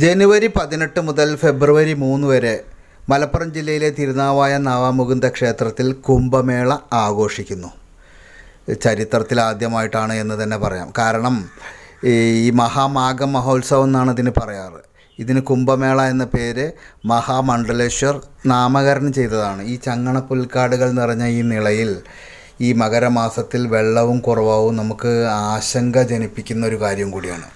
ജനുവരി പതിനെട്ട് മുതൽ ഫെബ്രുവരി മൂന്ന് വരെ മലപ്പുറം ജില്ലയിലെ തിരുനാവായ നാവാമുകുന്ദ ക്ഷേത്രത്തിൽ കുംഭമേള ആഘോഷിക്കുന്നു. ചരിത്രത്തിൽ ആദ്യമായിട്ടാണ് എന്ന് തന്നെ പറയാം. കാരണം ഈ മഹാമാഘ മഹോത്സവം എന്നാണ് ഇതിന് പറയാറ്. ഇതിന് കുംഭമേള എന്ന പേര് മഹാമണ്ഡലേശ്വർ നാമകരണം ചെയ്തതാണ്. ഈ ചങ്ങണപ്പുൽക്കാടുകൾ നിറഞ്ഞ ഈ നിളയിൽ ഈ മകരമാസത്തിൽ വെള്ളവും കുറവാവും നമുക്ക് ആശങ്ക ജനിപ്പിക്കുന്ന ഒരു കാര്യം കൂടിയാണ്.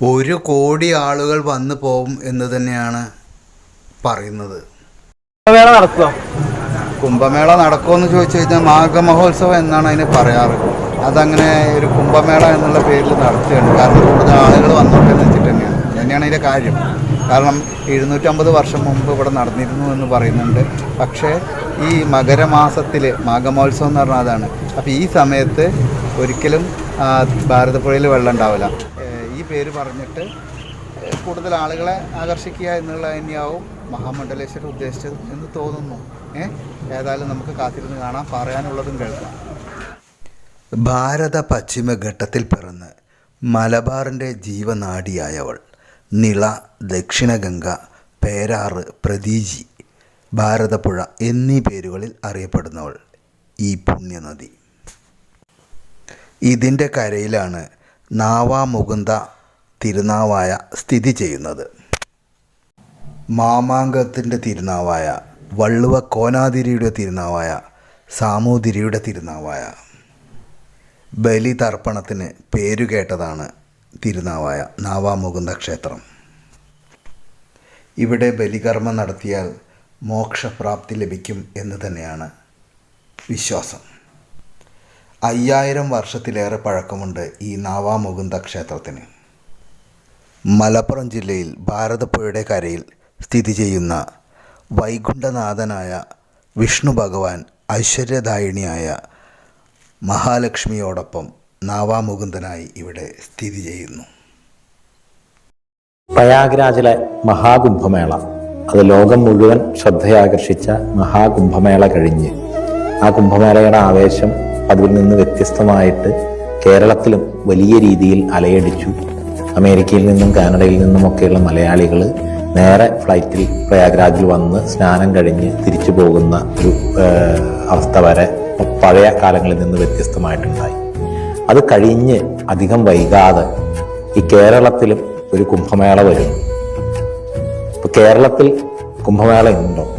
ഒരു കോടി ആളുകൾ വന്നു പോകും എന്ന് തന്നെയാണ് പറയുന്നത്. കുംഭമേള നടത്തോ കുംഭമേള നടക്കുമെന്ന് ചോദിച്ചു കഴിഞ്ഞാൽ മാഘമഹോത്സവം എന്നാണ് അതിന് പറയാറ്. അതങ്ങനെ ഒരു കുംഭമേള എന്നുള്ള പേരിൽ നടത്തുകയാണ്. കാരണം കൂടുതൽ ആളുകൾ വന്നോട്ടെ എന്ന് വെച്ചിട്ട് തന്നെയാണ്. തന്നെയാണ് അതിന്റെ കാര്യം. കാരണം എഴുന്നൂറ്റമ്പത് വർഷം മുമ്പ് ഇവിടെ നടന്നിരുന്നു എന്ന് പറയുന്നുണ്ട്. പക്ഷേ ഈ മകരമാസത്തിൽ മാഘമഹോത്സവം എന്ന് പറഞ്ഞാൽ അതാണ്. അപ്പോൾ ഈ സമയത്ത് ഒരിക്കലും ഭാരതപ്പുഴയിൽ വെള്ളം ഉണ്ടാവില്ല. പേര് പറഞ്ഞിട്ട് കൂടുതൽ ആളുകളെ ആകർഷിക്കുക എന്നുള്ളത് തന്നെയാവും മഹാമണ്ഡലേശ്വരൻ ഉദ്ദേശിച്ചത് എന്ന് തോന്നുന്നു. ഏതായാലും നമുക്ക് കാത്തിരുന്ന് കാണാം. പറയാനുള്ളതും കേൾക്കാം. ഭാരത പശ്ചിമഘട്ടത്തിൽ പിറന്ന് മലബാറിന്റെ ജീവനാഡിയായവൾ നിള ദക്ഷിണഗംഗ പേരാറ് പ്രതീജി ഭാരതപ്പുഴ എന്നീ പേരുകളിൽ അറിയപ്പെടുന്നവൾ ഈ പുണ്യനദി. ഇതിന്റെ കരയിലാണ് നാവാമുകുന്ദ തിരുനാവായ സ്ഥിതി ചെയ്യുന്നത്. മാമാങ്കത്തിന്റെ തിരുനാവായ വള്ളുവ കോനാതിരിയുടെ തിരുനാവായ സാമൂതിരിയുടെ തിരുനാവായ. ബലിതർപ്പണത്തിന് പേരുകേട്ടതാണ് തിരുനാവായ നാവാമുകുന്ദ ക്ഷേത്രം. ഇവിടെ ബലികർമ്മം നടത്തിയാൽ മോക്ഷപ്രാപ്തി ലഭിക്കും എന്ന് തന്നെയാണ് വിശ്വാസം. അയ്യായിരം വർഷത്തിലേറെ പഴക്കമുണ്ട് ഈ നാവാമുകുന്ദ ക്ഷേത്രത്തിന്. മലപ്പുറം ജില്ലയിൽ ഭാരതപ്പുഴയുടെ കരയിൽ സ്ഥിതി ചെയ്യുന്ന വൈകുണ്ഠനാഥനായ വിഷ്ണു ഭഗവാൻ ഐശ്വര്യദായിണിയായ മഹാലക്ഷ്മിയോടൊപ്പം നാവാമുകുന്ദനായി ഇവിടെ സ്ഥിതി ചെയ്യുന്നു. പ്രയാഗ്രാജിലെ മഹാകുംഭമേള. അത് ലോകം മുഴുവൻ ശ്രദ്ധയാകർഷിച്ച മഹാകുംഭമേള കഴിഞ്ഞ്. ആ കുംഭമേളയുടെ ആവേശം അതിൽ നിന്ന് വ്യത്യസ്തമായിട്ട് കേരളത്തിലും വലിയ രീതിയിൽ അലയടിച്ചു. അമേരിക്കയിൽ നിന്നും കാനഡയിൽ നിന്നുമൊക്കെയുള്ള മലയാളികൾ നേരെ ഫ്ലൈറ്റിൽ പ്രയാഗ്രാജിൽ വന്ന് സ്നാനം കഴിഞ്ഞ് തിരിച്ചു പോകുന്ന ഒരു അവസ്ഥ വരെ പഴയ കാലങ്ങളിൽ നിന്ന് വ്യത്യസ്തമായിട്ടുണ്ടായി. അത് കഴിഞ്ഞ് അധികം വൈകാതെ ഈ കേരളത്തിലും ഒരു കുംഭമേള വരും. ഇപ്പൊ കേരളത്തിൽ കുംഭമേള ഉണ്ടോ?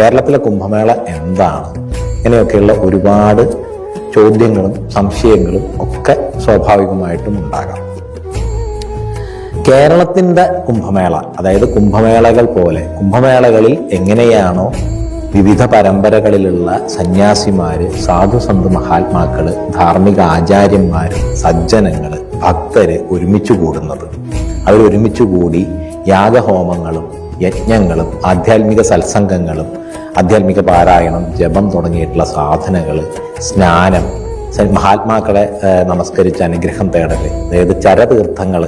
കേരളത്തിലെ കുംഭമേള എന്താണ്? ഇങ്ങനെയൊക്കെയുള്ള ഒരുപാട് ചോദ്യങ്ങളും സംശയങ്ങളും ഒക്കെ സ്വാഭാവികമായിട്ടും ഉണ്ടാകാം. കേരളത്തിന്റെ കുംഭമേള അതായത് കുംഭമേളകൾ പോലെ കുംഭമേളകളിൽ എങ്ങനെയാണോ വിവിധ പരമ്പരകളിലുള്ള സന്യാസിമാർ സാധുസന്ത് മഹാത്മാക്കൾ ധാർമ്മിക ആചാര്യന്മാർ സജ്ജനങ്ങൾ ഭക്തർ ഒരുമിച്ച് കൂടുന്നത്. അവരൊരുമിച്ച് കൂടി യാഗഹോമങ്ങളും യജ്ഞങ്ങളും ആധ്യാത്മിക സത്സംഗങ്ങളും ആധ്യാത്മിക പാരായണം ജപം തുടങ്ങിയിട്ടുള്ള സാധനങ്ങൾ സ്നാനം മഹാത്മാക്കളെ നമസ്കരിച്ച് അനുഗ്രഹം തേടൽ അതായത് ചരതീർത്ഥങ്ങൾ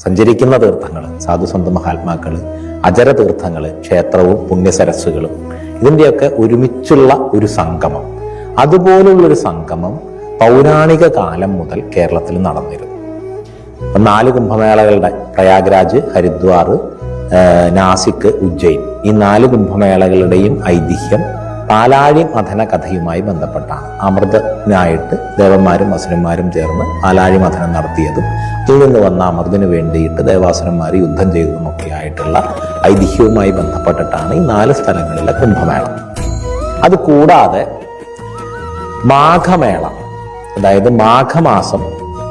സഞ്ചരിക്കുന്ന തീർത്ഥങ്ങൾ സാധുസന്ത മഹാത്മാക്കൾ അജരതീർത്ഥങ്ങൾ ക്ഷേത്രവും പുണ്യസരസ്സുകളും. ഇതിന്റെയൊക്കെ ഒരുമിച്ചുള്ള ഒരു സംഗമം. അതുപോലുള്ളൊരു സംഗമം പൗരാണിക കാലം മുതൽ കേരളത്തിൽ നടന്നിരുന്നു. നാല് കുംഭമേളകളുടെ പ്രയാഗ്രാജ് ഹരിദ്വാർ ഏഹ്, നാസിക് ഉജ്ജയിൻ. ഈ നാല് കുംഭമേളകളുടെയും ഐതിഹ്യം പാലാഴി മഥന കഥയുമായി ബന്ധപ്പെട്ടാണ്. അമൃതനായിട്ട് ദേവന്മാരും അസുരന്മാരും ചേർന്ന് പാലാഴി മഥനം നടത്തിയതും അതിൽ നിന്ന് വന്ന അമൃതിന് വേണ്ടിയിട്ട് ദേവാസുരന്മാർ യുദ്ധം ചെയ്തതുമൊക്കെ ആയിട്ടുള്ള ഐതിഹ്യവുമായി ബന്ധപ്പെട്ടിട്ടാണ് ഈ നാല് സ്ഥലങ്ങളിലെ കുംഭമേള. അത് കൂടാതെ മാഘമേള അതായത് മാഘമാസം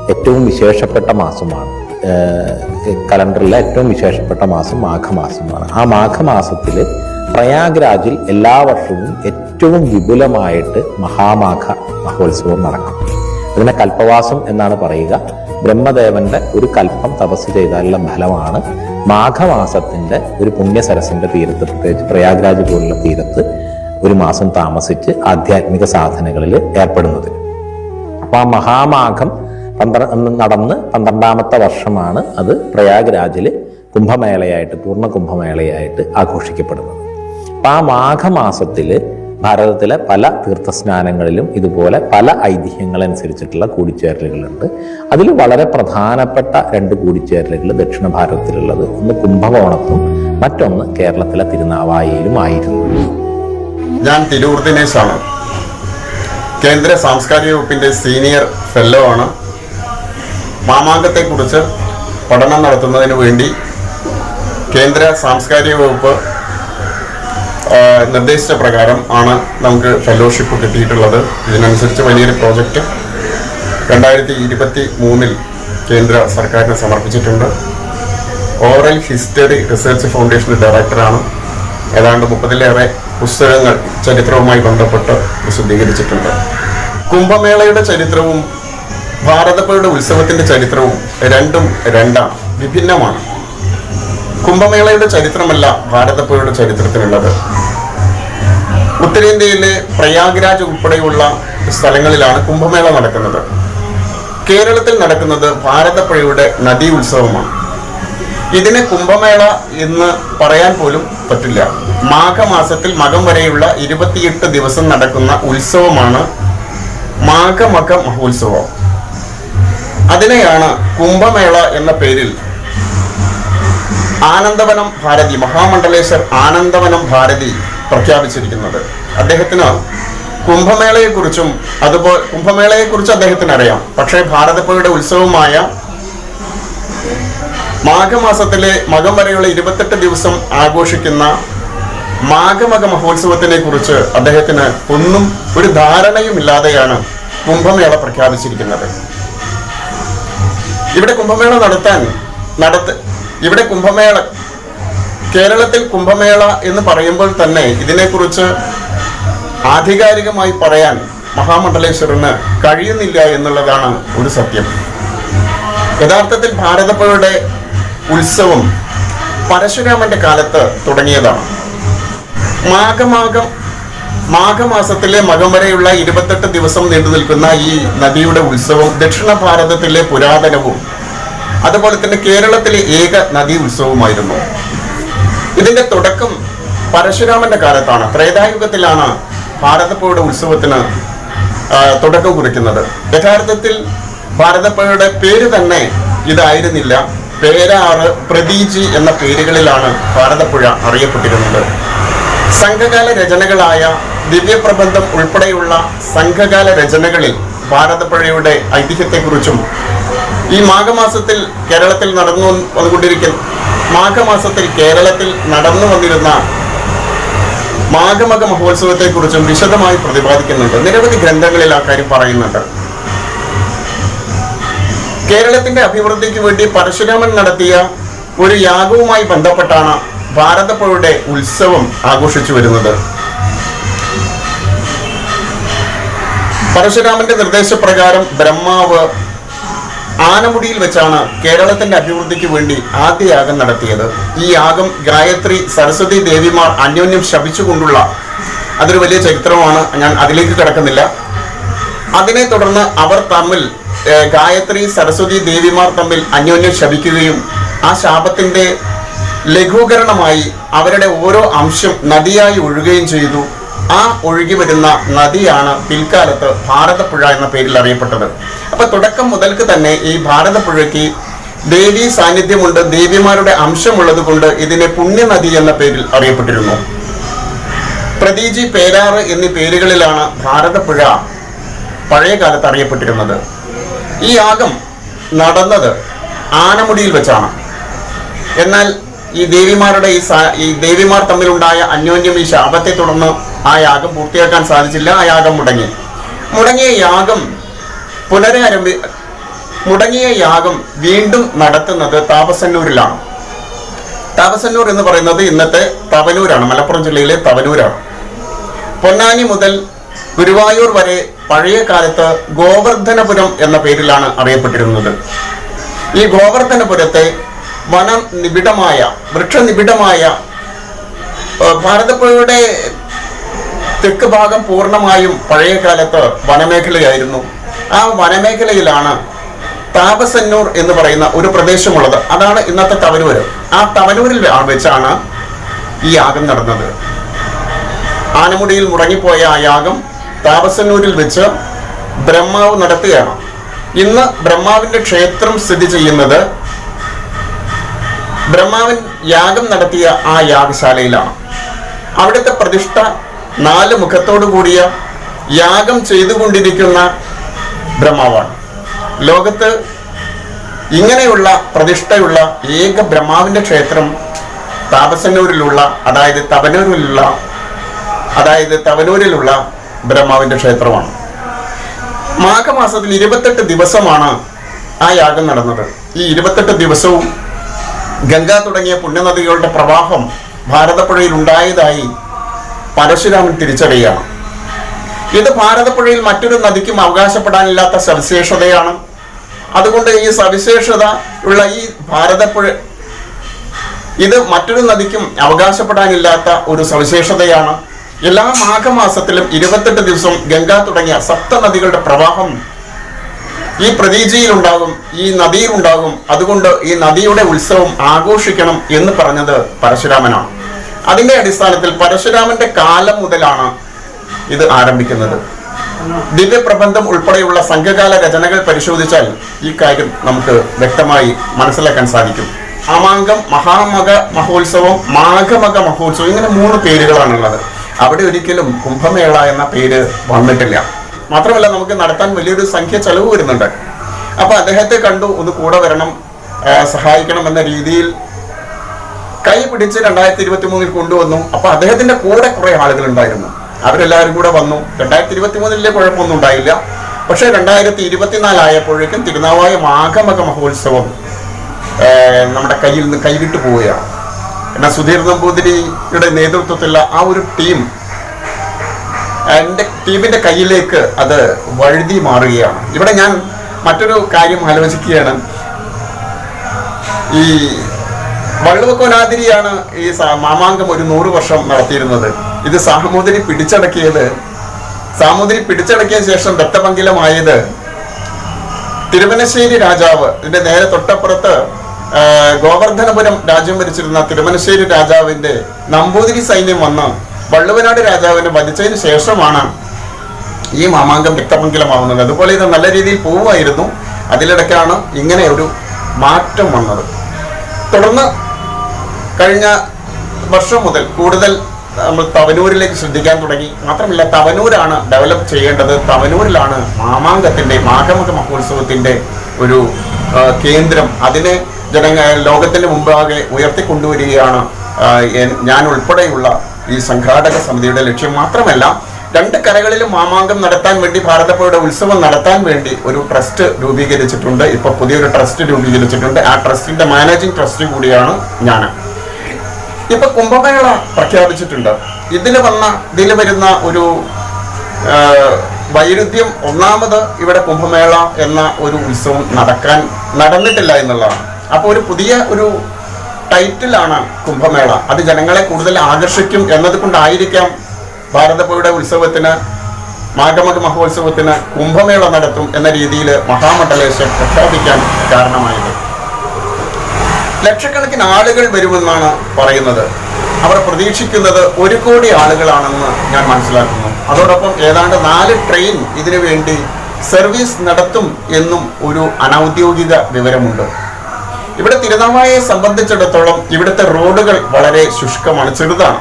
ഏറ്റവും വിശേഷപ്പെട്ട മാസമാണ്. കലണ്ടറിലെ ഏറ്റവും വിശേഷപ്പെട്ട മാസം മാഘമാസമാണ്. ആ മാഘമാസത്തിൽ പ്രയാഗ്രാജിൽ എല്ലാ വർഷവും ഏറ്റവും വിപുലമായിട്ട് മഹാമാഘ മഹോത്സവം നടക്കും. അതിനെ കൽപ്പവാസം എന്നാണ് പറയുക. ബ്രഹ്മദേവന്റെ ഒരു കൽപ്പം തപസ് ചെയ്താലുള്ള ഫലമാണ് മാഘമാസത്തിന്റെ ഒരു പുണ്യസരസിന്റെ തീരത്ത് പ്രത്യേകിച്ച് പ്രയാഗ്രാജ് പോലുള്ള തീരത്ത് ഒരു മാസം താമസിച്ച് ആധ്യാത്മിക സാധനകളിൽ ഏർപ്പെടുന്നത്. അപ്പൊ ആ മഹാമാഘം പന്ത്രണ്ട് നടന്ന് പന്ത്രണ്ടാമത്തെ വർഷമാണ് അത് പ്രയാഗ്രാജിൽ കുംഭമേളയായിട്ട് പൂർണ കുംഭമേളയായിട്ട് ആഘോഷിക്കപ്പെടുന്നത്. അപ്പം ആ മാഘമാസത്തിൽ ഭാരതത്തിലെ പല തീർത്ഥസ്നാനങ്ങളിലും ഇതുപോലെ പല ഐതിഹ്യങ്ങളനുസരിച്ചിട്ടുള്ള കൂടിച്ചേരലുകളുണ്ട്. അതിൽ വളരെ പ്രധാനപ്പെട്ട രണ്ട് കൂടിച്ചേരലുകൾ ദക്ഷിണ ഭാരതത്തിലുള്ളത്. ഒന്ന് കുംഭകോണത്തും മറ്റൊന്ന് കേരളത്തിലെ തിരുനാവായയിലും ആയിരുന്നു. ഞാൻ തിരൂർ ദിനേശാണ്. കേന്ദ്ര സാംസ്കാരിക വകുപ്പിന്റെ സീനിയർ ഫെല്ലോ ആണ്. മാമാങ്കത്തെക്കുറിച്ച് പഠനം നടത്തുന്നതിന് വേണ്ടി കേന്ദ്ര സാംസ്കാരിക വകുപ്പ് നിർദ്ദേശിച്ച പ്രകാരം ആണ് നമുക്ക് ഫെലോഷിപ്പ് കിട്ടിയിട്ടുള്ളത്. ഇതിനനുസരിച്ച് വലിയൊരു പ്രോജക്റ്റ് രണ്ടായിരത്തി ഇരുപത്തി മൂന്നിൽ കേന്ദ്ര സർക്കാരിന് സമർപ്പിച്ചിട്ടുണ്ട്. ഓറൽ ഹിസ്റ്ററി റിസർച്ച് ഫൗണ്ടേഷന്റെ ഡയറക്ടറാണ് ഏതാണ്ട് മുപ്പതിലേറെ പുസ്തകങ്ങൾ ചരിത്രവുമായി ബന്ധപ്പെട്ട് പ്രസിദ്ധീകരിച്ചിട്ടുണ്ട്. കുംഭമേളയുടെ ചരിത്രവും ഭാരതപ്പുഴയുടെ ഉത്സവത്തിന്റെ ചരിത്രവും രണ്ടും രണ്ടാണ് വിഭിന്നമാണ്. കുംഭമേളയുടെ ചരിത്രമല്ല ഭാരതപ്പുഴയുടെ ചരിത്രത്തിലുള്ളത്. ഉത്തരേന്ത്യയിലെ പ്രയാഗ്രാജ് ഉൾപ്പെടെയുള്ള സ്ഥലങ്ങളിലാണ് കുംഭമേള നടക്കുന്നത്. കേരളത്തിൽ നടക്കുന്നത് ഭാരതപ്പുഴയുടെ നദീ ഉത്സവമാണ്. ഇതിനെ കുംഭമേള എന്ന് പറയാൻ പോലും പറ്റില്ല. മാഘമാസത്തിൽ മകം വരെയുള്ള ഇരുപത്തിയെട്ട് ദിവസം നടക്കുന്ന ഉത്സവമാണ് മാഘമക മഹോത്സവം. അതിനെയാണ് കുംഭമേള എന്ന പേരിൽ ആനന്ദവനം ഭാരതി മഹാമണ്ഡലേശ്വർ ആനന്ദവനം ഭാരതി പ്രഖ്യാപിച്ചിരിക്കുന്നത്. അദ്ദേഹത്തിന് കുംഭമേളയെക്കുറിച്ചും അതുപോലെ കുംഭമേളയെക്കുറിച്ച് അദ്ദേഹത്തിന് അറിയാം പക്ഷേ ഭാരതപ്പുഴയുടെ ഉത്സവമായ മാഘമാസത്തിലെ മകം വരെയുള്ള ഇരുപത്തെട്ട് ദിവസം ആഘോഷിക്കുന്ന മാഘമക മഹോത്സവത്തിനെ കുറിച്ച് അദ്ദേഹത്തിന് ഒന്നും ഒരു ധാരണയും ഇല്ലാതെയാണ് കുംഭമേള പ്രഖ്യാപിച്ചിരിക്കുന്നത്. ഇവിടെ കുംഭമേള നടത്താൻ നടത്ത് ഇവിടെ കുംഭമേള കേരളത്തിൽ കുംഭമേള എന്ന് പറയുമ്പോൾ തന്നെ ഇതിനെക്കുറിച്ച് ആധികാരികമായി പറയാൻ മഹാമണ്ഡലേശ്വരന് കഴിയുന്നില്ല എന്നുള്ളതാണ് ഒരു സത്യം. യഥാർത്ഥത്തിൽ ഭാരതപ്പുഴയുടെ ഉത്സവം പരശുരാമന്റെ കാലത്ത് തുടങ്ങിയതാണ്. മാഘമാകം മാഘമാസത്തിലെ മകം വരെയുള്ള ഇരുപത്തെട്ട് ദിവസം നീണ്ടു നിൽക്കുന്ന ഈ നദിയുടെ ഉത്സവം ദക്ഷിണ ഭാരതത്തിലെ പുരാതനവും അതുപോലെ തന്നെ കേരളത്തിലെ ഏക നദീ ഉത്സവമായിരുന്നു. ഇതിന്റെ തുടക്കം പരശുരാമന്റെ കാലത്താണ്. ത്രേതായുഗത്തിലാണ് ഭാരതപ്പുഴയുടെ ഉത്സവത്തിന് തുടക്കം കുറിക്കുന്നത്. യഥാർത്ഥത്തിൽ ഭാരതപ്പുഴയുടെ പേര് തന്നെ ഇതായിരുന്നില്ല. പേരാറ് പ്രതീജി എന്ന പേരുകളിലാണ് ഭാരതപ്പുഴ അറിയപ്പെട്ടിരുന്നത്. സംഘകാല രചനകളായ ദിവ്യപ്രബന്ധം ഉൾപ്പെടെയുള്ള സംഘകാല രചനകളിൽ ഭാരതപ്പുഴയുടെ ഐതിഹ്യത്തെക്കുറിച്ചും ഈ മാഘമാസത്തിൽ കേരളത്തിൽ നടന്നു വന്നുകൊണ്ടിരിക്കുന്ന മാഘമാസത്തിൽ കേരളത്തിൽ നടന്നു വന്നിരുന്ന മാഘമക മഹോത്സവത്തെക്കുറിച്ചും വിശദമായി പ്രതിപാദിക്കുന്നുണ്ട്. നിരവധി ഗ്രന്ഥങ്ങളിൽ ആ കാര്യം പറയുന്നുണ്ട്. കേരളത്തിന്റെ അഭിവൃദ്ധിക്ക് വേണ്ടി പരശുരാമൻ നടത്തിയ ഒരു യാഗവുമായി ബന്ധപ്പെട്ടാണ് ഭാരതപ്പുഴയുടെ ഉത്സവം ആഘോഷിച്ചു വരുന്നത്. പരശുരാമന്റെ നിർദ്ദേശപ്രകാരം ബ്രഹ്മാവ് ആനമുടിയിൽ വെച്ചാണ് കേരളത്തിന്റെ അഭിവൃദ്ധിക്ക് വേണ്ടി ആദ്യ യാഗം നടത്തിയത്. ഈ യാഗം ഗായത്രി സരസ്വതി ദേവിമാർ അന്യോന്യം ശപിച്ചുകൊണ്ടുള്ള അതൊരു വലിയ ചരിത്രമാണ്. ഞാൻ അതിലേക്ക് കിടക്കുന്നില്ല. അതിനെ തുടർന്ന് അവർ തമ്മിൽ ഗായത്രി സരസ്വതി ദേവിമാർ തമ്മിൽ അന്യോന്യം ശപിക്കുകയും ആ ശാപത്തിന്റെ ലഘൂകരണമായി അവരുടെ ഓരോ അംശം നദിയായി ഒഴുകുകയും ചെയ്തു. ആ ഒഴുകി വരുന്ന നദിയാണ് പിൽക്കാലത്ത് ഭാരതപ്പുഴ എന്ന പേരിൽ അറിയപ്പെട്ടത്. അപ്പൊ തുടക്കം മുതൽക്ക് തന്നെ ഈ ഭാരതപ്പുഴയ്ക്ക് ദേവി സാന്നിധ്യമുണ്ട് ദേവിമാരുടെ അംശമുള്ളത് കൊണ്ട് ഇതിനെ പുണ്യനദി എന്ന പേരിൽ അറിയപ്പെട്ടിരുന്നു. പ്രതീജി പേരാറ് എന്നീ പേരുകളിലാണ് ഭാരതപ്പുഴ പഴയ കാലത്ത് അറിയപ്പെട്ടിരുന്നത്. ഈ യാഗം നടന്നത് ആനമുടിയിൽ വെച്ചാണ്. എന്നാൽ ഈ ദേവിമാരുടെ ഈ ഈ ദേവിമാർ തമ്മിലുണ്ടായ അന്യോന്യം ഈ ശാപത്തെ തുടർന്ന് ആ യാഗം പൂർത്തിയാക്കാൻ സാധിച്ചില്ല ആ യാഗം മുടങ്ങി. മുടങ്ങിയ യാഗം പുനരാരംഭി മുടങ്ങിയ യാഗം വീണ്ടും നടത്തുന്നത് താപസന്നൂരിലാണ്. താപസന്നൂർ എന്ന് പറയുന്നത് ഇന്നത്തെ തവനൂരാണ് മലപ്പുറം ജില്ലയിലെ തവനൂരാണ്. പൊന്നാനി മുതൽ ഗുരുവായൂർ വരെ പഴയ കാലത്ത് ഗോവർദ്ധനപുരം എന്ന പേരിലാണ് അറിയപ്പെട്ടിരുന്നത്. ഈ ഗോവർദ്ധനപുരത്തെ വനം നിബിഡമായ വൃക്ഷനിബിഡമായ ഭാരതപ്പുഴയുടെ തെക്ക് ഭാഗം പൂർണമായും പഴയ കാലത്ത് വനമേഖലയായിരുന്നു. ആ വനമേഖലയിലാണ് താപസന്നൂർ എന്ന് പറയുന്ന ഒരു പ്രദേശമുള്ളത്. അതാണ് ഇന്നത്തെ തവനൂര്. ആ തവനൂരിൽ വെച്ചാണ് ഈ യാഗം നടന്നത്. ആനമുടിയിൽ മുടങ്ങിപ്പോയ ആ യാഗം താപസന്നൂരിൽ വെച്ച് ബ്രഹ്മാവ് നടത്തുകയാണ്. ഇന്ന് ബ്രഹ്മാവിന്റെ ക്ഷേത്രം സ്ഥിതി ചെയ്യുന്നത് ബ്രഹ്മാവൻ യാഗം നടത്തിയ ആ യാഗശാലയിലാണ്. അവിടുത്തെ പ്രതിഷ്ഠ നാല് മുഖത്തോടു കൂടിയ യാഗം ചെയ്തുകൊണ്ടിരിക്കുന്ന ബ്രഹ്മാവാണ്. ലോകത്ത് ഇങ്ങനെയുള്ള പ്രതിഷ്ഠയുള്ള ഏക ബ്രഹ്മാവിന്റെ ക്ഷേത്രം താപസന്നൂരിലുള്ള അതായത് തവനൂരിലുള്ള അതായത് തവനൂരിലുള്ള ബ്രഹ്മാവിന്റെ ക്ഷേത്രമാണ്. മാഘമാസത്തിൽ ഇരുപത്തെട്ട് ദിവസമാണ് ആ യാഗം നടന്നത്. ഈ ഇരുപത്തെട്ട് ദിവസവും ഗംഗ തുടങ്ങിയ പുണ്യനദികളുടെ പ്രവാഹം ഭാരതപ്പുഴയിൽ ഉണ്ടായതായി പരശുരാമൻ തിരിച്ചറിയുകയാണ് ഇത് ഭാരതപ്പുഴയിൽ മറ്റൊരു നദിക്കും അവകാശപ്പെടാനില്ലാത്ത സവിശേഷതയാണ്. അതുകൊണ്ട് ഈ സവിശേഷത ഉള്ള ഈ ഭാരതപ്പുഴ ഇത് മറ്റൊരു നദിക്കും അവകാശപ്പെടാനില്ലാത്ത ഒരു സവിശേഷതയാണ്. എല്ലാ മാഘമാസത്തിലും ഇരുപത്തെട്ട് ദിവസം ഗംഗ തുടങ്ങിയ സപ്ത നദികളുടെ പ്രവാഹം ഈ പ്രതീജിയിൽ ഉണ്ടാകും ഈ നദിയിൽ ഉണ്ടാകും അതുകൊണ്ട് ഈ നദിയുടെ ഉത്സവം ആഘോഷിക്കണം എന്ന് പറഞ്ഞത് പരശുരാമനാണ്. അതിന്റെ അടിസ്ഥാനത്തിൽ പരശുരാമന്റെ കാലം മുതലാണ് ഇത് ആരംഭിക്കുന്നത്. ദിവ്യപ്രബന്ധം ഉൾപ്പെടെയുള്ള സംഘകാല രചനകൾ പരിശോധിച്ചാൽ ഈ കാര്യം നമുക്ക് വ്യക്തമായി മനസ്സിലാക്കാൻ സാധിക്കും. അമാങ്കം മഹാമക മഹോത്സവം മാഘമക മഹോത്സവം ഇങ്ങനെ മൂന്ന് പേരുകളാണുള്ളത്. അവിടെ ഒരിക്കലും കുംഭമേള എന്ന പേര് വന്നിട്ടില്ല. മാത്രമല്ല നമുക്ക് നടത്താൻ വലിയൊരു സംഖ്യ ചെലവ് വരുന്നുണ്ട്. അപ്പൊ അദ്ദേഹത്തെ കണ്ടു ഒന്ന് കൂടെ വരണം സഹായിക്കണം എന്ന രീതിയിൽ കൈ പിടിച്ച് രണ്ടായിരത്തി ഇരുപത്തി മൂന്നിൽ കൊണ്ടുവന്നു. അപ്പൊ അദ്ദേഹത്തിന്റെ കൂടെ കുറെ ആളുകൾ ഉണ്ടായിരുന്നു അവരെല്ലാവരും കൂടെ വന്നു. രണ്ടായിരത്തി ഇരുപത്തി മൂന്നിലെ കുഴപ്പമൊന്നും ഉണ്ടായില്ല. പക്ഷെ രണ്ടായിരത്തി ഇരുപത്തിനാല് ആയപ്പോഴേക്കും തിരുനാവായ മാഘമക മഹോത്സവം നമ്മുടെ കയ്യിൽ നിന്ന് കൈവിട്ടു പോവുകയാണ്. എന്നാൽ സുധീർ നമ്പൂതിരിയുടെ നേതൃത്വത്തിലുള്ള ആ ഒരു ടീം എന്റെ ടീമിന്റെ കയ്യിലേക്ക് അത് വഴുതി മാറുകയാണ്. ഇവിടെ ഞാൻ മറ്റൊരു കാര്യം ആലോചിക്കുകയാണ്. ഈ വള്ളുവക്കോനാതിരിയാണ് ഈ മാമാങ്കം ഒരു നൂറ് വർഷം നടത്തിയിരുന്നത്. ഇത് സാമൂതിരി പിടിച്ചടക്കിയത് സാമൂതിരി പിടിച്ചടക്കിയ ശേഷം ദത്തപങ്കിലമായത് തിരുമനശ്ശേരി രാജാവ്. ഇതിന്റെ നേരെ തൊട്ടപ്പുറത്ത് ഗോവർദ്ധനപുരം രാജ്യം ഭരിച്ചിരുന്ന തിരുമനശ്ശേരി രാജാവിന്റെ നമ്പൂതിരി സൈന്യം വന്ന് വള്ളുവനാട് രാജാവിനെ വധിച്ചതിന് ശേഷമാണ് ഈ മാമാങ്കം രക്തമംഗലമാവുന്നത് അതുപോലെ ഇത് നല്ല രീതിയിൽ പോവുമായിരുന്നു. അതിലിടയ്ക്കാണ് ഇങ്ങനെ ഒരു മാറ്റം വന്നത്. തുടർന്ന് കഴിഞ്ഞ വർഷം മുതൽ കൂടുതൽ നമ്മൾ തവനൂരിലേക്ക് ശ്രദ്ധിക്കാൻ തുടങ്ങി. മാത്രമല്ല തവനൂരാണ് ഡെവലപ്പ് ചെയ്യേണ്ടത്. തവനൂരിലാണ് മാമാങ്കത്തിന്റെ മാഘമക മഹോത്സവത്തിന്റെ ഒരു കേന്ദ്രം. അതിനെ ജനങ്ങ ലോകത്തിന്റെ മുമ്പാകെ ഉയർത്തിക്കൊണ്ടുവരികയാണ് ഞാൻ ഉൾപ്പെടെയുള്ള ഈ സംഘാടക സമിതിയുടെ ലക്ഷ്യം. മാത്രമല്ല രണ്ട് കരകളിലും മാമാങ്കം നടത്താൻ വേണ്ടി ഭാരതപ്പുഴയുടെ ഉത്സവം നടത്താൻ വേണ്ടി ഒരു ട്രസ്റ്റ് രൂപീകരിച്ചിട്ടുണ്ട്. ഇപ്പോൾ പുതിയൊരു ട്രസ്റ്റ് രൂപീകരിച്ചിട്ടുണ്ട്. ആ ട്രസ്റ്റിന്റെ മാനേജിംഗ് ട്രസ്റ്റ് കൂടിയാണ് ഞാൻ. ഇപ്പൊ കുംഭമേള പ്രഖ്യാപിച്ചിട്ടുണ്ട്. ഇതിൽ വന്ന ഇതിൽ വരുന്ന ഒരു വൈരുദ്ധ്യം ഒന്നാമത് ഇവിടെ കുംഭമേള എന്ന ഒരു ഉത്സവം നടക്കാൻ നടന്നിട്ടില്ല എന്നുള്ളതാണ്. അപ്പോൾ ഒരു പുതിയ ഒരു ടൈറ്റിലാണ് കുംഭമേള. അത് ജനങ്ങളെ കൂടുതൽ ആകർഷിക്കും എന്നത് കൊണ്ടായിരിക്കാം ഭാരതപ്പുഴയുടെ ഉത്സവത്തിന് മാഗമക മഹോത്സവത്തിന് കുംഭമേള നടത്തും എന്ന രീതിയിൽ മഹാമണ്ഡലേശ്വർ പ്രഖ്യാപിക്കാൻ കാരണമായത്. ലക്ഷക്കണക്കിന് ആളുകൾ വരുമെന്നാണ് പറയുന്നത്. അവർ പ്രതീക്ഷിക്കുന്നത് ഒരു കോടി ആളുകളാണെന്ന് ഞാൻ മനസ്സിലാക്കുന്നു. അതോടൊപ്പം ഏതാണ്ട് നാല് ട്രെയിൻ ഇതിനു വേണ്ടി സർവീസ് നടത്തും എന്നും ഒരു അനൗദ്യോഗിക വിവരമുണ്ട്. ഇവിടെ തിരുനാവായയെ സംബന്ധിച്ചിടത്തോളം ഇവിടുത്തെ റോഡുകൾ വളരെ ശുഷ്കമാണ് ചെറുതാണ്.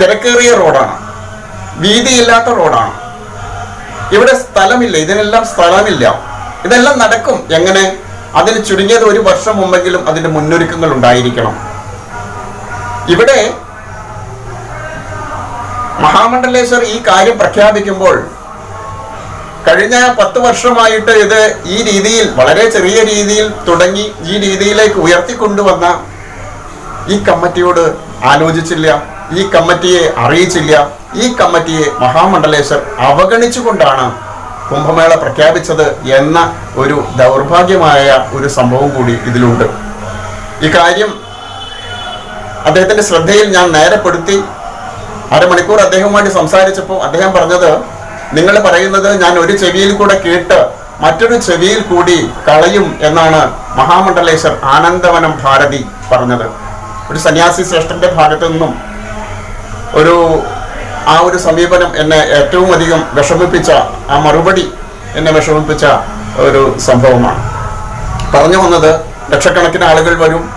തിരക്കേറിയ റോഡാണ്. വീതിയില്ലാത്ത റോഡാണ്. ഇവിടെ സ്ഥലമില്ല ഇതിനെല്ലാം സ്ഥലമില്ല. ഇതെല്ലാം നടക്കും. എങ്ങനെ? അതിന് ചുരുങ്ങിയത് ഒരു വർഷം മുമ്പെങ്കിലും അതിന്റെ മുന്നൊരുക്കങ്ങൾ ഉണ്ടായിരിക്കണം. ഇവിടെ മഹാമണ്ഡലേശ്വർ ഈ കാര്യം പ്രഖ്യാപിക്കുമ്പോൾ കഴിഞ്ഞ പത്ത് വർഷമായിട്ട് ഇത് ഈ രീതിയിൽ വളരെ ചെറിയ രീതിയിൽ തുടങ്ങി ഈ രീതിയിലേക്ക് ഉയർത്തിക്കൊണ്ടുവന്ന ഈ കമ്മിറ്റിയോട് ആലോചിച്ചില്ല ഈ കമ്മിറ്റിയെ അറിയിച്ചില്ല ഈ കമ്മിറ്റിയെ മഹാമണ്ഡലേശ്വർ അവഗണിച്ചുകൊണ്ടാണ് കുംഭമേള പ്രഖ്യാപിച്ചത് എന്ന ഒരു ദൗർഭാഗ്യമായ ഒരു സംഭവം കൂടി ഇതിലുണ്ട്. ഇക്കാര്യം കാര്യം അദ്ദേഹത്തിന്റെ ശ്രദ്ധയിൽ ഞാൻ നേരെപ്പെടുത്തി. അരമണിക്കൂർ അദ്ദേഹവുമായിട്ട് സംസാരിച്ചപ്പോൾ അദ്ദേഹം പറഞ്ഞത് നിങ്ങൾ പറയുന്നത് ഞാൻ ഒരു ചെവിയിൽ കൂടെ കേട്ട് മറ്റൊരു ചെവിയിൽ കൂടി കളയും എന്നാണ് മഹാമണ്ഡലേശ്വർ ആനന്ദവനം ഭാരതി പറഞ്ഞത്. ഒരു സന്യാസി ശ്രേഷ്ഠന്റെ ഭാഗത്തു നിന്നും ഒരു ആ ഒരു സമീപനം എന്നെ ഏറ്റവും അധികം വിഷമിപ്പിച്ച ആ മറുപടി എന്നെ വിഷമിപ്പിച്ച ഒരു സംഭവമാണ്. പറഞ്ഞു വന്നത് ലക്ഷക്കണക്കിന് ആളുകൾ വരും.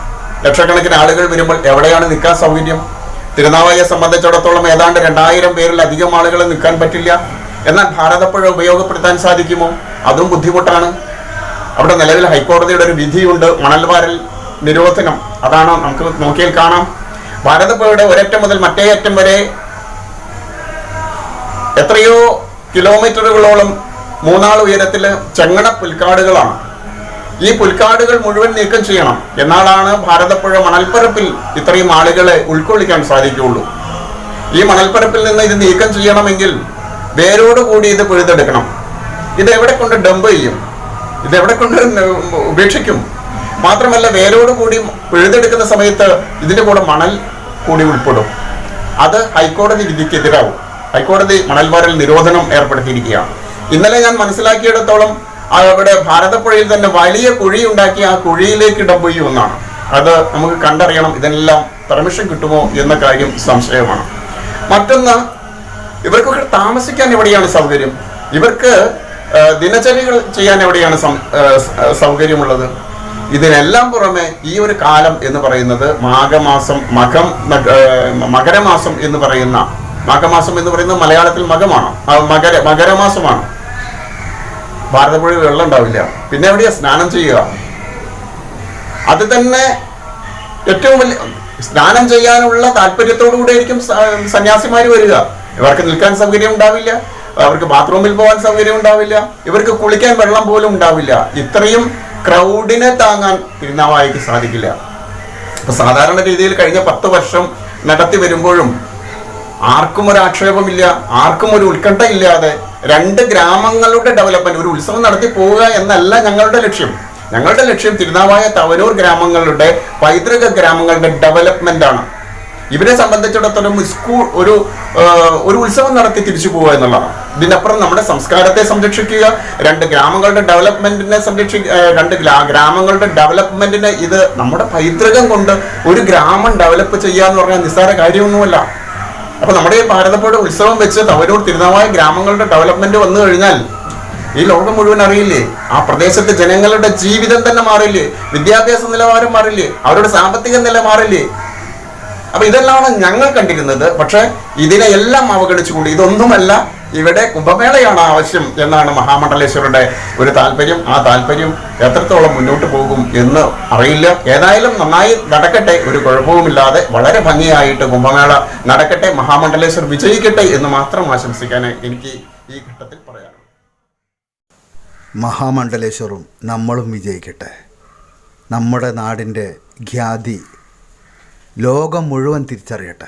ലക്ഷക്കണക്കിന് ആളുകൾ വരുമ്പോൾ എവിടെയാണ് നിൽക്കാൻ സൗകര്യം? തിരുനാവായെ സംബന്ധിച്ചിടത്തോളം ഏതാണ്ട് രണ്ടായിരം പേരിലധികം ആളുകൾ നിൽക്കാൻ പറ്റില്ല. എന്നാൽ ഭാരതപ്പുഴ ഉപയോഗപ്പെടുത്താൻ സാധിക്കുമോ? അതും ബുദ്ധിമുട്ടാണ്. അവിടെ നിലവിൽ ഹൈക്കോടതിയുടെ ഒരു വിധിയുണ്ട് മണൽവാരൽ നിരോധനം. അതാണ് നമുക്ക് നോക്കിയാൽ കാണാം. ഭാരതപ്പുഴയുടെ ഒരറ്റം മുതൽ മറ്റേ അറ്റം വരെ എത്രയോ കിലോമീറ്ററുകളോളം മൂന്നാൾ ഉയരത്തിൽ ചെങ്ങണ പുൽക്കാടുകളാണ്. ഈ പുൽക്കാടുകൾ മുഴുവൻ നീക്കം ചെയ്യണം. എന്നാലാണ് ഭാരതപ്പുഴ മണൽപ്പരപ്പിൽ ഇത്രയും ആളുകളെ ഉൾക്കൊള്ളിക്കാൻ സാധിക്കുകയുള്ളൂ. ഈ മണൽപ്പരപ്പിൽ നിന്ന് ഇത് നീക്കം ചെയ്യണമെങ്കിൽ വേരോട് കൂടി ഇത് പിഴുതെടുക്കണം. ഇത് എവിടെ കൊണ്ട് ഡംപ് ചെയ്യും? ഇത് എവിടെ കൊണ്ട് ഉപേക്ഷിക്കും? മാത്രമല്ല വേരോട് കൂടി പിഴുതെടുക്കുന്ന സമയത്ത് ഇതിന്റെ കൂടെ മണൽ കൂടി ഉൾപ്പെടും. അത് ഹൈക്കോടതി വിധിക്കെതിരാവും. ഹൈക്കോടതി മണൽവാരൽ നിരോധനം ഏർപ്പെടുത്തിയിരിക്കുകയാണ്. ഇന്നലെ ഞാൻ മനസ്സിലാക്കിയിടത്തോളം അവിടെ ഭാരതപ്പുഴയിൽ തന്നെ വലിയ കുഴി ഉണ്ടാക്കി ആ കുഴിയിലേക്ക് ഡംപ് എന്നാണ്. അത് നമുക്ക് കണ്ടറിയണം ഇതെല്ലാം പെർമിഷൻ കിട്ടുമോ എന്ന കാര്യം സംശയമാണ്. മറ്റൊന്ന് ഇവർക്കൊക്കെ താമസിക്കാൻ എവിടെയാണ് സൗകര്യം? ഇവർക്ക് ദിനചര്യകൾ ചെയ്യാൻ എവിടെയാണ് സൗകര്യമുള്ളത്? ഇതിനെല്ലാം പുറമെ ഈ ഒരു കാലം എന്ന് പറയുന്നത് മാഘമാസം മകം മകരമാസം എന്ന് പറയുന്ന മാഘമാസം എന്ന് പറയുന്നത് മലയാളത്തിൽ മകമാണ്? മകര മകരമാസമാണ്. ഭാരതപ്പുഴ വെള്ളം ഉണ്ടാവില്ല. പിന്നെ എവിടെയാ? സ്നാനം ചെയ്യുക. അത് തന്നെ ഏറ്റവും വലിയ സ്നാനം ചെയ്യാനുള്ള താല്പര്യത്തോടു കൂടെ ആയിരിക്കും സന്യാസിമാർ വരിക. ഇവർക്ക് നിൽക്കാൻ സൗകര്യം ഉണ്ടാവില്ല. അവർക്ക് ബാത്റൂമിൽ പോകാൻ സൗകര്യം ഉണ്ടാവില്ല. ഇവർക്ക് കുളിക്കാൻ വെള്ളം പോലും ഉണ്ടാവില്ല. ഇത്രയും ക്രൗഡിനെ താങ്ങാൻ തിരുനാവായിക്ക് സാധിക്കില്ല. സാധാരണ രീതിയിൽ കഴിഞ്ഞ പത്ത് വർഷം നടത്തി വരുമ്പോഴും ആർക്കും ഒരു ആക്ഷേപമില്ല ആർക്കും ഒരു ഉത്കണ്ഠ ഇല്ലാതെ രണ്ട് ഗ്രാമങ്ങളുടെ ഡെവലപ്മെന്റ് ഒരു ഉത്സവം നടത്തി പോവുക എന്നല്ല ഞങ്ങളുടെ ലക്ഷ്യം. ഞങ്ങളുടെ ലക്ഷ്യം തിരുനാവായ തവനൂർ ഗ്രാമങ്ങളുടെ പൈതൃക ഗ്രാമങ്ങളുടെ ഡെവലപ്മെന്റ് ആണ്. ഇവരെ സംബന്ധിച്ചിടത്തോളം സ്കൂൾ ഒരു ഒരു ഉത്സവം നടത്തി തിരിച്ചു പോവുക എന്നുള്ളതാണ്. ഇതിനപ്പുറം നമ്മുടെ സംസ്കാരത്തെ സംരക്ഷിക്കുക രണ്ട് ഗ്രാമങ്ങളുടെ ഡെവലപ്മെന്റിനെ സംരക്ഷി രണ്ട് ഗ്രാമങ്ങളുടെ ഡെവലപ്മെന്റിനെ ഇത് നമ്മുടെ പൈതൃകം കൊണ്ട് ഒരു ഗ്രാമം ഡെവലപ്പ് ചെയ്യുക എന്ന് പറഞ്ഞാൽ നിസ്സാര കാര്യമൊന്നുമല്ല. അപ്പൊ നമ്മുടെ ഈ ഭാരതപ്പുഴ ഉത്സവം വെച്ച് തവനൂർ തിരുനാവായ ഗ്രാമങ്ങളുടെ ഡെവലപ്മെന്റ് വന്നു കഴിഞ്ഞാൽ ഈ ലോകം മുഴുവൻ അറിയില്ലേ? ആ പ്രദേശത്തെ ജനങ്ങളുടെ ജീവിതം തന്നെ മാറില്ലേ? വിദ്യാഭ്യാസ നിലവാരം മാറില്ലേ? അവരുടെ സാമ്പത്തിക നില മാറില്ലേ? അപ്പൊ ഇതെല്ലാമാണ് ഞങ്ങൾ കണ്ടിരുന്നത്. പക്ഷെ ഇതിനെ എല്ലാം അവഗണിച്ചുകൊണ്ട് ഇതൊന്നുമല്ല ഇവിടെ കുംഭമേളയാണ് ആവശ്യം എന്നാണ് മഹാമണ്ഡലേശ്വരുടെ ഒരു താല്പര്യം. ആ താല്പര്യം എത്രത്തോളം മുന്നോട്ട് പോകും എന്ന് അറിയില്ല. ഏതായാലും നന്നായി നടക്കട്ടെ ഒരു കുഴപ്പവുമില്ലാതെ വളരെ ഭംഗിയായിട്ട് കുംഭമേള നടക്കട്ടെ മഹാമണ്ഡലേശ്വർ വിജയിക്കട്ടെ എന്ന് മാത്രം ആശംസിക്കാൻ എനിക്ക് ഈ ഘട്ടത്തിൽ പറയാം മഹാമണ്ഡലേശ്വറും നമ്മളും വിജയിക്കട്ടെ. നമ്മുടെ നാടിന്റെ ഖ്യാതി ലോകം മുഴുവൻ തിരിച്ചറിയട്ടെ.